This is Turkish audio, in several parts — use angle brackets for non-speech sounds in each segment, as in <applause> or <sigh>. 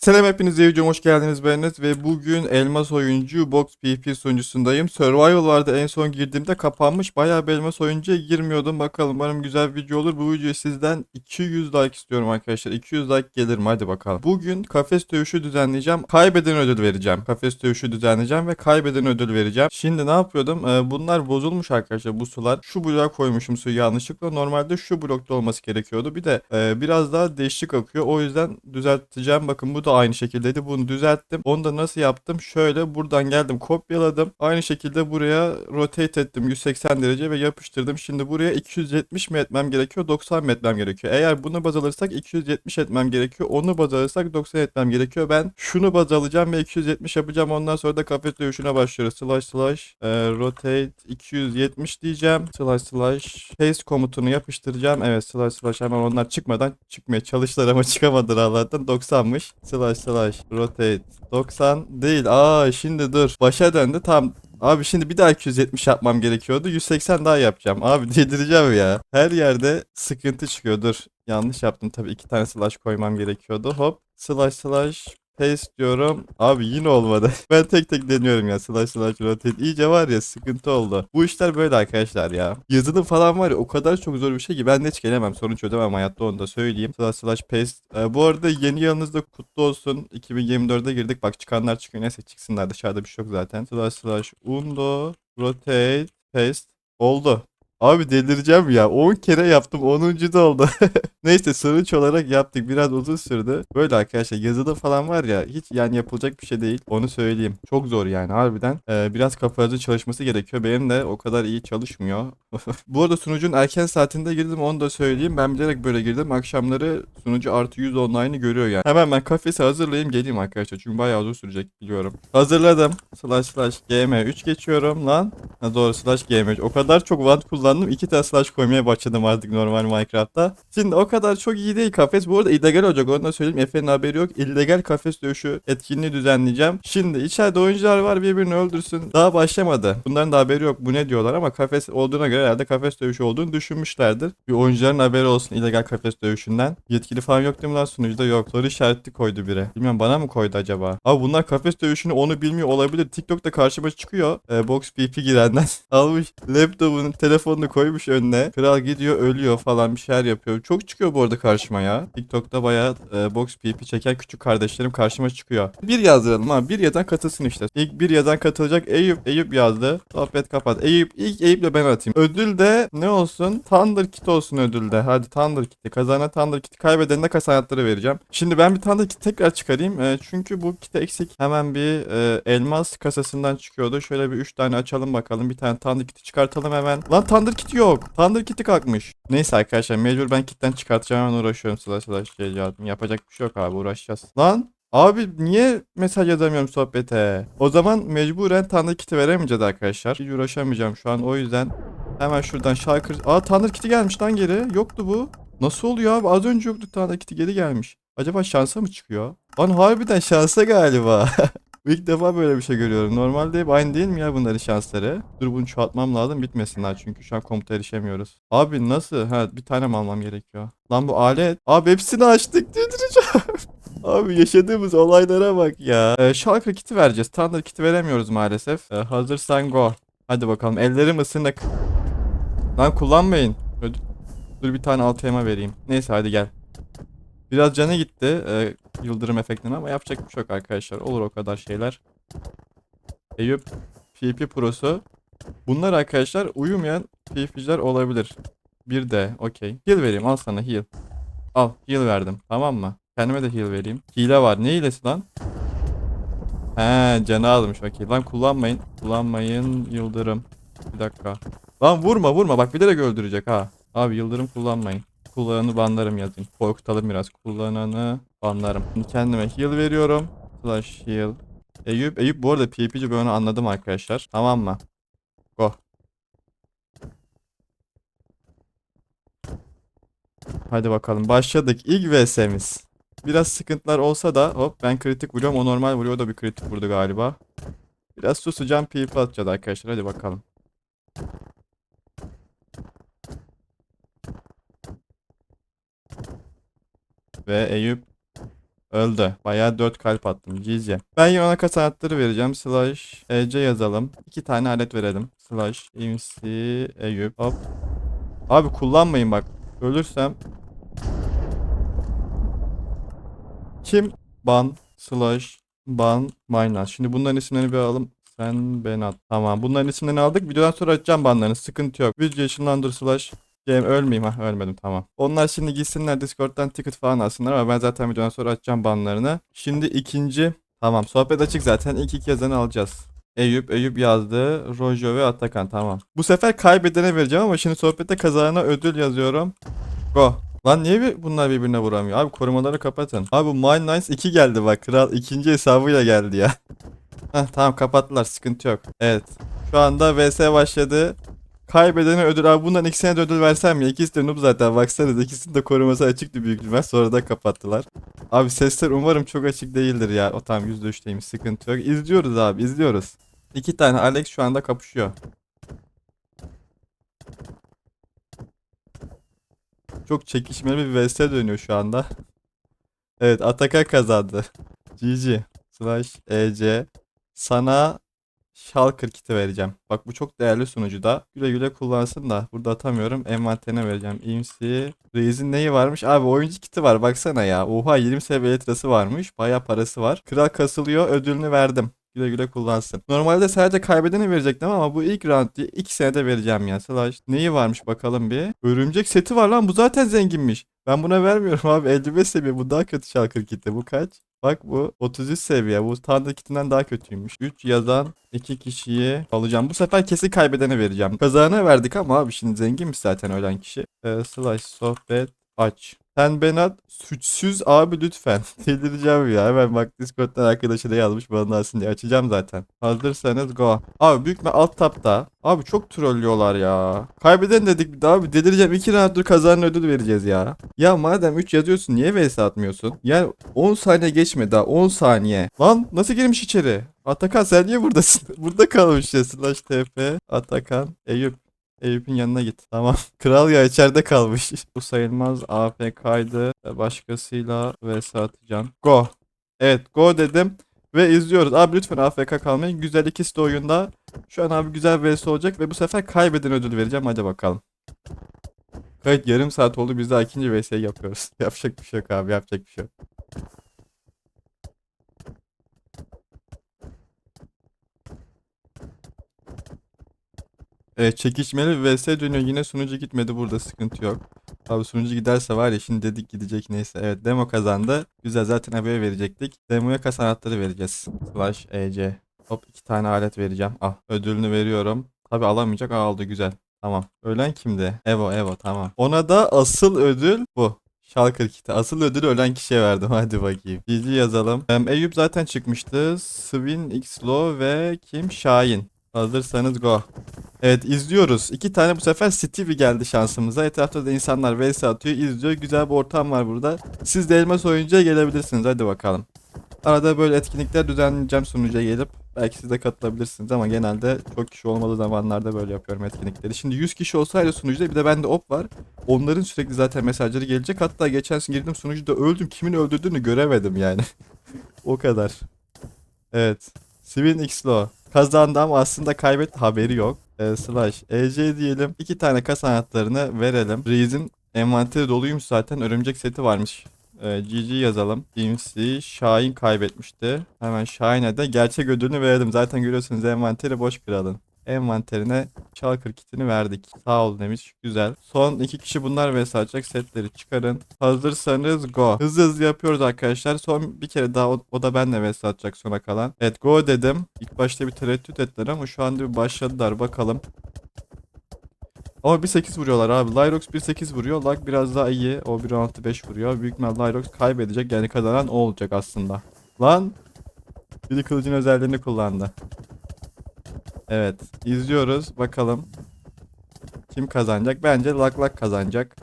Selam hepinize videoma hoş geldiniz Enes ve bugün Elmas Oyuncu Box PvP sunucusundayım. Survival vardı en son girdiğimde kapanmış. Bayağı bir Elmas Oyuncu'ya girmiyordum. Bakalım umarım güzel bir video olur. Bu videoyu sizden 200 like istiyorum arkadaşlar. 200 like gelir mi? Hadi bakalım. Bugün kafes dövüşü düzenleyeceğim. Kaybeden ödül vereceğim. Kafes dövüşü düzenleyeceğim ve kaybeden ödül vereceğim. Şimdi ne yapıyordum? Ee, bunlar bozulmuş arkadaşlar bu sular. Şu bloğa koymuşum suyu yanlışlıkla. Normalde şu blokta olması gerekiyordu. Bir de e, biraz daha değişik akıyor. O yüzden düzelteceğim. Bakın bu da aynı şekildeydi. Bunu düzelttim. Onu da nasıl yaptım? Şöyle buradan geldim kopyaladım. Aynı şekilde buraya rotate ettim 180 derece ve yapıştırdım. Şimdi buraya 270 mi etmem gerekiyor? 90 mı etmem gerekiyor? Eğer bunu baz alırsak 270 etmem gerekiyor. Onu baz alırsak 90 etmem gerekiyor. Ben şunu baz alacağım ve 270 yapacağım. Ondan sonra da kafes dövüşüne başlıyoruz. Slash slash e, rotate 270 diyeceğim. Slash slash paste komutunu yapıştıracağım. Evet slash slash hemen onlar çıkmadan çıkmaya çalıştılar ama <laughs> çıkamadılar Allah'tan 90'mış. Slash slash rotate 90 değil. Aa şimdi dur. Başa döndü. Tam Abi şimdi bir daha 270 yapmam gerekiyordu. 180 daha yapacağım. Abi <laughs> delireceğim ya. Her yerde sıkıntı çıkıyor. Dur. Yanlış yaptım tabii. iki tane slash koymam gerekiyordu. Hop. Slash slash paste diyorum. Abi yine olmadı. <laughs> ben tek tek deniyorum ya. Slash slash rotate. İyice var ya sıkıntı oldu. Bu işler böyle arkadaşlar ya. Yazılım falan var ya o kadar çok zor bir şey ki ben de hiç gelemem. Sorun çözemem hayatta onu da söyleyeyim. Slash slash paste. Ee, bu arada yeni yılınızda kutlu olsun. 2024'e girdik. Bak çıkanlar çıkıyor. Neyse çıksınlar. Dışarıda bir şey yok zaten. Slash slash undo rotate paste. Oldu. Abi delireceğim ya. 10 kere yaptım. 10. da oldu. <laughs> Neyse sonuç olarak yaptık. Biraz uzun sürdü. Böyle arkadaşlar yazıda falan var ya hiç yani yapılacak bir şey değil. Onu söyleyeyim. Çok zor yani harbiden. Ee, biraz kafanızın çalışması gerekiyor. Benim de o kadar iyi çalışmıyor. <laughs> Bu arada sunucunun erken saatinde girdim onu da söyleyeyim. Ben bilerek böyle girdim. Akşamları sunucu artı 100 online'ı görüyor yani. Hemen ben kafesi hazırlayayım geleyim arkadaşlar. Çünkü bayağı uzun sürecek biliyorum. Hazırladım. Slash slash gm3 geçiyorum lan. Ha, doğru slash gm3. O kadar çok want kullandım. iki tane slash koymaya başladım artık normal Minecraft'ta. Şimdi o kadar çok iyi değil kafes. Bu arada illegal olacak onu da söyleyeyim. Efe'nin haberi yok. İllegal kafes dövüşü etkinliği düzenleyeceğim. Şimdi içeride oyuncular var birbirini öldürsün. Daha başlamadı. Bunların da haberi yok. Bu ne diyorlar ama kafes olduğuna göre herhalde kafes dövüşü olduğunu düşünmüşlerdir. Bir oyuncuların haberi olsun illegal kafes dövüşünden. Yetkili falan yok değil mi lan sunucuda yok. Soru işareti koydu biri. Bilmiyorum bana mı koydu acaba? Abi bunlar kafes dövüşünü onu bilmiyor olabilir. TikTok'ta karşıma çıkıyor. E, box PP girenler. <laughs> Almış laptopunu telefonunu koymuş önüne. Kral gidiyor ölüyor falan bir şeyler yapıyor. Çok çıkıyor bu arada karşıma ya. TikTok'ta bayağı e, box PP çeken küçük kardeşlerim karşıma çıkıyor. Bir yazdıralım ha. Bir yazan katılsın işte. İlk bir yazan katılacak Eyüp. Eyüp yazdı. Sohbet kapat. Eyüp ilk Eyüp'le ben atayım. Ödül de ne olsun? Thunder Kit olsun ödülde. Hadi Thunder Kit'i. Kazana Thunder Kit'i kaybedenine kasanatları vereceğim. Şimdi ben bir Thunder Kit tekrar çıkarayım. E, çünkü bu kit eksik. Hemen bir e, elmas kasasından çıkıyordu. Şöyle bir 3 tane açalım bakalım. Bir tane Thunder Kit'i çıkartalım hemen. Lan Thunder Kit yok. Thunder Kit'i kalkmış. Neyse arkadaşlar mecbur ben kitten çıkartacağım hemen uğraşıyorum slash slash şey. Yapacak bir şey yok abi uğraşacağız. Lan Abi niye mesaj yazamıyorum sohbete? O zaman mecburen Tanrı kiti veremeyeceğiz arkadaşlar. Hiç uğraşamayacağım şu an o yüzden hemen şuradan şarkı... Aa Tanrı kiti gelmiş lan geri. Yoktu bu. Nasıl oluyor abi? Az önce yoktu Tanrı kiti geri gelmiş. Acaba şansa mı çıkıyor? Lan harbiden şansa galiba. <laughs> İlk defa böyle bir şey görüyorum. Normalde hep aynı değil mi ya bunların şansları? Dur bunu çoğaltmam lazım bitmesinler çünkü şu an komuta erişemiyoruz. Abi nasıl? Ha bir tane mi almam gerekiyor? Lan bu alet. Abi hepsini açtık delireceğim. <laughs> Abi yaşadığımız olaylara bak ya. Ee, şalkır kiti vereceğiz. Thunder kiti veremiyoruz maalesef. Ee, hazırsan go. Hadi bakalım. Ellerim ısınık. Lan kullanmayın. Dur, dur bir tane elma vereyim. Neyse hadi gel. Biraz canı gitti. Ee, yıldırım efektine ama yapacak bir şey yok arkadaşlar. Olur o kadar şeyler. Eyüp PvP prosu. Bunlar arkadaşlar uyumayan PvP'ciler olabilir. Bir de okey. Heal vereyim al sana heal. Al heal verdim tamam mı? Kendime de heal vereyim. Hile var. Ne hilesi lan? He canı almış okey. Lan kullanmayın. Kullanmayın yıldırım. Bir dakika. Lan vurma vurma bak bilerek öldürecek ha. Abi yıldırım kullanmayın. Kullananı banlarım yazayım. Korkutalım biraz. Kullananı banlarım. Şimdi kendime heal veriyorum. Slash heal. Eyüp, Eyüp bu arada PvP'ci ben onu anladım arkadaşlar. Tamam mı? Go. Hadi bakalım başladık. İlk VS'miz. Biraz sıkıntılar olsa da hop ben kritik vuruyorum. O normal vuruyor. Da bir kritik vurdu galiba. Biraz susacağım PvP atacağız arkadaşlar. Hadi bakalım. Ve Eyüp Öldü. Bayağı 4 kalp attım. GG. Ben yine ona kas anahtarı vereceğim. Slash EC yazalım. İki tane alet verelim. Slash MC Eyüp. Hop. Abi kullanmayın bak. Ölürsem. Kim? Ban. Slash. Ban. Minus. Şimdi bunların isimlerini bir alalım. Sen Benat. Tamam. Bunların isimlerini aldık. Videodan sonra açacağım banlarını. Sıkıntı yok. Video ışınlandır slash. Game ölmeyeyim ha ölmedim tamam. Onlar şimdi gitsinler Discord'dan ticket falan alsınlar ama ben zaten videodan sonra açacağım banlarını. Şimdi ikinci tamam sohbet açık zaten ilk iki yazanı alacağız. Eyüp, Eyüp yazdı. Rojo ve Atakan tamam. Bu sefer kaybedene vereceğim ama şimdi sohbette kazanana ödül yazıyorum. Go. Lan niye bir- bunlar birbirine vuramıyor? Abi korumaları kapatın. Abi bu Mine Nice 2 geldi bak. Kral ikinci hesabıyla geldi ya. Heh, tamam kapattılar sıkıntı yok. Evet. Şu anda VS başladı. Kaybedene ödül. Abi bundan ikisine de ödül versem ya. İkisi de noob zaten. Baksanıza ikisinin de koruması açıktı büyük ihtimal. Sonra da kapattılar. Abi sesler umarım çok açık değildir ya. O tamam %3'teymiş sıkıntı yok. İzliyoruz abi izliyoruz. İki tane Alex şu anda kapışıyor. Çok çekişmeli bir vs dönüyor şu anda. Evet Ataka kazandı. GG. Slash EC. Sana Shulker kiti vereceğim. Bak bu çok değerli sunucu da. Güle güle kullansın da. Burada atamıyorum. Envanterine vereceğim. IMC. Reis'in neyi varmış? Abi oyuncu kiti var. Baksana ya. Oha 20 seviye litresi varmış. Baya parası var. Kral kasılıyor. Ödülünü verdim. Güle güle kullansın. Normalde sadece kaybedene verecektim ama bu ilk round diye 2 senede vereceğim ya. Slash neyi varmış bakalım bir. Örümcek seti var lan bu zaten zenginmiş. Ben buna vermiyorum <laughs> abi 55 seviye bu daha kötü şalkır kiti bu kaç? Bak bu 33 seviye bu standart kitinden daha kötüymüş. 3 yazan 2 kişiyi alacağım. Bu sefer kesin kaybedene vereceğim. Kazağına verdik ama abi şimdi zenginmiş zaten ölen kişi. Ee, slash sohbet aç. Sen Benat suçsuz abi lütfen. <laughs> Delireceğim ya. Hemen bak Discord'dan arkadaşına yazmış bana alsın diye açacağım zaten. Hazırsanız go. Abi büyük bir alt tapta. Abi çok trollüyorlar ya. Kaybeden dedik bir daha abi delireceğim. 2 round'dur kazanan ödül vereceğiz ya. Ya madem 3 yazıyorsun niye vs atmıyorsun? Yani 10 saniye geçmedi daha 10 saniye. Lan nasıl girmiş içeri? Atakan sen niye buradasın? <laughs> Burada kalmış ya. Slash TP. Atakan. Eyüp. Eyüp'ün yanına git. Tamam. <laughs> Kral ya içeride kalmış. <laughs> Bu sayılmaz. AFK'ydı. Başkasıyla vs atacağım. Go. Evet go dedim. Ve izliyoruz. Abi lütfen AFK kalmayın. Güzel ikisi de oyunda. Şu an abi güzel vs olacak ve bu sefer kaybeden ödül vereceğim. Hadi bakalım. Kayıt yarım saat oldu. Biz daha ikinci vs'yi yapıyoruz. <laughs> yapacak bir şey yok abi. Yapacak bir şey yok. Evet çekişmeli vs dönüyor. Yine sunucu gitmedi burada sıkıntı yok. Abi sunucu giderse var ya şimdi dedik gidecek neyse. Evet demo kazandı. Güzel zaten haber verecektik. Demoya kas anahtarı vereceğiz. Slash EC. Hop iki tane alet vereceğim. Al ödülünü veriyorum. Tabi alamayacak. Aa, aldı güzel. Tamam. Ölen kimdi? Evo Evo tamam. Ona da asıl ödül bu. Shulker kiti. Asıl ödülü ölen kişiye verdim. <laughs> Hadi bakayım. GG yazalım. Eyüp zaten çıkmıştı. Swin, Xlo ve kim? Şahin. Hazırsanız go. Evet izliyoruz. İki tane bu sefer Stevie geldi şansımıza. Etrafta da insanlar vs atıyor, izliyor. Güzel bir ortam var burada. Siz de Elmas Oyuncu'ya gelebilirsiniz. Hadi bakalım. Arada böyle etkinlikler düzenleyeceğim sunucuya gelip. Belki siz de katılabilirsiniz ama genelde çok kişi olmadığı zamanlarda böyle yapıyorum etkinlikleri. Şimdi 100 kişi olsaydı sunucuda bir de bende op var. Onların sürekli zaten mesajları gelecek. Hatta geçen gün girdim sunucuda öldüm. Kimin öldürdüğünü göremedim yani. <laughs> o kadar. Evet. Swin Xlo. Kazandı ama aslında kaybetti haberi yok. Ee, slash EC diyelim. İki tane kas anahtarını verelim. Reis'in envanteri doluymuş zaten. Örümcek seti varmış. Ee, GG yazalım. IMC Şahin kaybetmişti. Hemen Şahin'e de gerçek ödülünü verelim. Zaten görüyorsunuz envanteri boş kralın. Envanterine Shulker kitini verdik. Sağ ol demiş. Güzel. Son iki kişi bunlar ve sadece setleri çıkarın. Hazırsanız go. Hızlı hızlı yapıyoruz arkadaşlar. Son bir kere daha o, o da benle vs atacak sona kalan. Evet go dedim. İlk başta bir tereddüt ettiler ama şu anda bir başladılar. Bakalım. Ama 1.8 vuruyorlar abi. Lyrox 1.8 vuruyor. Lag biraz daha iyi. O 1.6.5 vuruyor. Büyük ihtimal Lyrox kaybedecek. Yani kazanan o olacak aslında. Lan. Biri kılıcın özelliğini kullandı. Evet. izliyoruz. Bakalım. Kim kazanacak? Bence Lak Lak kazanacak.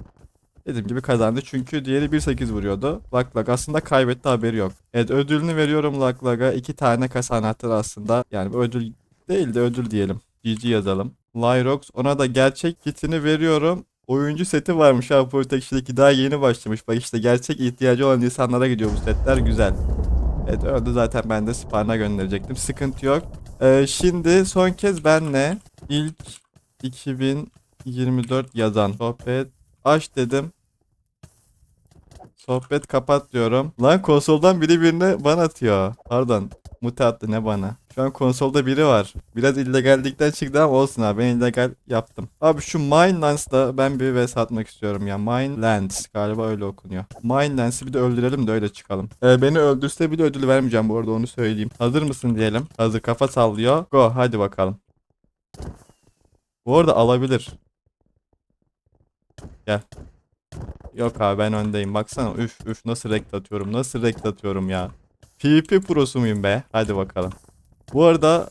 Dediğim gibi kazandı çünkü diğeri 1.8 vuruyordu. Lak Lak aslında kaybetti haberi yok. Evet ödülünü veriyorum Lak Lak'a. İki tane kasa anahtarı aslında. Yani ödül değil de ödül diyelim. GG yazalım. Lyrox ona da gerçek kitini veriyorum. oyuncu seti varmış ha Protection'daki daha yeni başlamış. Bak işte gerçek ihtiyacı olan insanlara gidiyor bu setler güzel. Evet öyle zaten ben de Sparna gönderecektim. Sıkıntı yok. Ee, şimdi son kez benle ilk 2024 yazan sohbet aç dedim. Sohbet kapat diyorum. Lan konsoldan biri birine ban atıyor. Pardon. Mute ne bana. Şu an konsolda biri var. Biraz illegallikten çıktı ama olsun abi. Ben illegal yaptım. Abi şu Minelands'da ben bir vs atmak istiyorum ya. Minelands galiba öyle okunuyor. Minelands'i bir de öldürelim de öyle çıkalım. Ee, beni öldürse bile ödül vermeyeceğim bu arada onu söyleyeyim. Hazır mısın diyelim. Hazır kafa sallıyor. Go hadi bakalım. Bu arada alabilir. Gel. Yok abi ben öndeyim. Baksana üf üf nasıl rekt atıyorum. Nasıl rekt atıyorum ya. PvP prosu muyum be? Hadi bakalım. Bu arada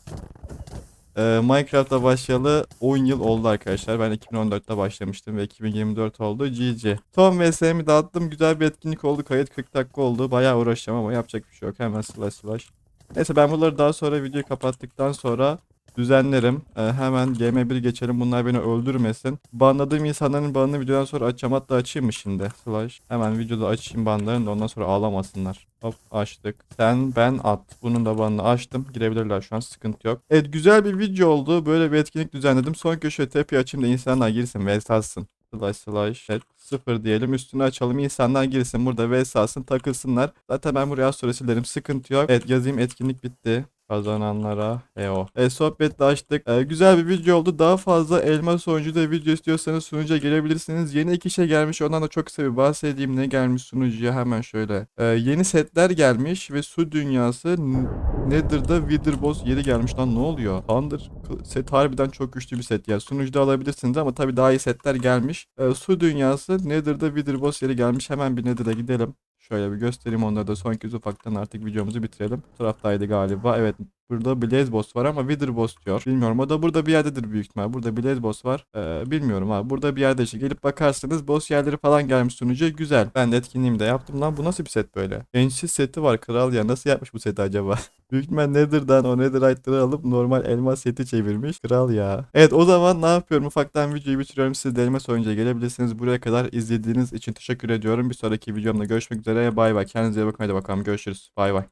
e, Minecraft'a başlayalı 10 yıl oldu arkadaşlar. Ben 2014'te başlamıştım ve 2024 oldu. GG. Son VS'mi dağıttım. Güzel bir etkinlik oldu. Kayıt 40 dakika oldu. Bayağı uğraşacağım ama yapacak bir şey yok. Hemen slash slash. Neyse ben bunları daha sonra videoyu kapattıktan sonra düzenlerim. Ee, hemen GM1 geçelim. Bunlar beni öldürmesin. Banladığım insanların banını videodan sonra açacağım. Hatta açayım mı şimdi? Slash. Hemen videoda açayım banlarını da ondan sonra ağlamasınlar. Hop açtık. Sen ben at. Bunun da banını açtım. Girebilirler şu an sıkıntı yok. Evet güzel bir video oldu. Böyle bir etkinlik düzenledim. Son köşeye tepi açayım da insanlar girsin ve alsın. Slash slash evet, sıfır diyelim üstünü açalım insanlar girsin burada vs alsın takılsınlar. Zaten ben buraya az sonra silerim sıkıntı yok. Evet yazayım etkinlik bitti. Kazananlara EO. E, sohbet de açtık. E, güzel bir video oldu. Daha fazla elmas oyuncu da video istiyorsanız sunucuya gelebilirsiniz. Yeni iki şey gelmiş. Ondan da çok kısa bir bahsedeyim. Ne gelmiş sunucuya hemen şöyle. E, yeni setler gelmiş ve su dünyası Nether'da Wither Boss yeri gelmiş. Lan ne oluyor? Thunder set harbiden çok güçlü bir set ya. Sunucuda alabilirsiniz ama tabii daha iyi setler gelmiş. E, su dünyası Nether'da Wither Boss yeri gelmiş. Hemen bir Nether'a gidelim. Şöyle bir göstereyim onları da son kez ufaktan artık videomuzu bitirelim. Bu taraftaydı galiba. Evet burada Blaze Boss var ama Wither Boss diyor. Bilmiyorum o da burada bir yerdedir büyük ihtimal. Burada Blaze Boss var. Ee, bilmiyorum abi. Burada bir yerde işte gelip bakarsanız boss yerleri falan gelmiş sunucuya. Güzel. Ben de etkinliğimi de yaptım lan. Bu nasıl bir set böyle? Gençsiz seti var kral ya. Nasıl yapmış bu seti acaba? <laughs> Büyük ihtimal Nether'dan o Netherite'ları alıp normal elmas seti çevirmiş. Kral ya. Evet o zaman ne yapıyorum? Ufaktan videoyu bitiriyorum. Siz de elmas oyuncuya gelebilirsiniz. Buraya kadar izlediğiniz için teşekkür ediyorum. Bir sonraki videomda görüşmek üzere. Bay bay. Kendinize iyi bakın. Hadi bakalım görüşürüz. Bay bay.